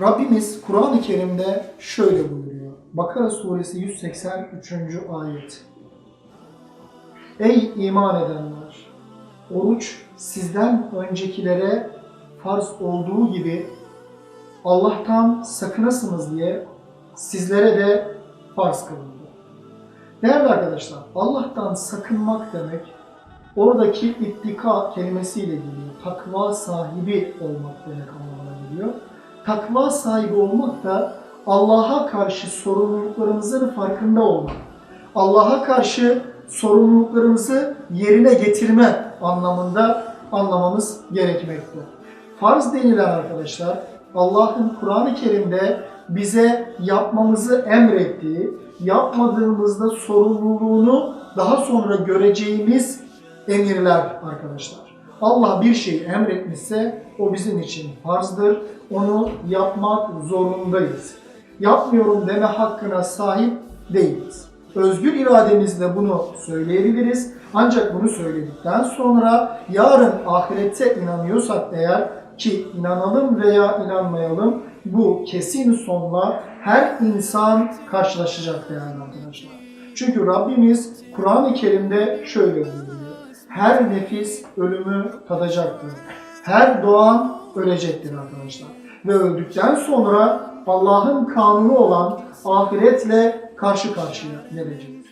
Rabbimiz Kur'an-ı Kerim'de şöyle buyuruyor. Bakara suresi 183. ayet. Ey iman edenler! Oruç sizden öncekilere farz olduğu gibi Allah'tan sakınasınız diye sizlere de farz kılındı. Değerli arkadaşlar, Allah'tan sakınmak demek oradaki ittika kelimesiyle geliyor. Takva sahibi olmak demek anlamına geliyor. Takva sahibi olmak da Allah'a karşı sorumluluklarımızın farkında olmak. Allah'a karşı sorumluluklarımızı yerine getirme anlamında anlamamız gerekmekte. Farz denilen arkadaşlar Allah'ın Kur'an-ı Kerim'de bize yapmamızı emrettiği, yapmadığımızda sorumluluğunu daha sonra göreceğimiz emirler arkadaşlar. Allah bir şeyi emretmişse o bizim için farzdır. Onu yapmak zorundayız. Yapmıyorum deme hakkına sahip değiliz. Özgür irademizle bunu söyleyebiliriz. Ancak bunu söyledikten sonra yarın ahirette inanıyorsak eğer ki inanalım veya inanmayalım bu kesin sonla her insan karşılaşacak değerli arkadaşlar. Çünkü Rabbimiz Kur'an-ı Kerim'de şöyle buyuruyor. Her nefis ölümü tadacaktır. Her doğan ölecektir arkadaşlar. Ve öldükten sonra Allah'ın kanunu olan ahiretle karşı karşıya geleceğiz.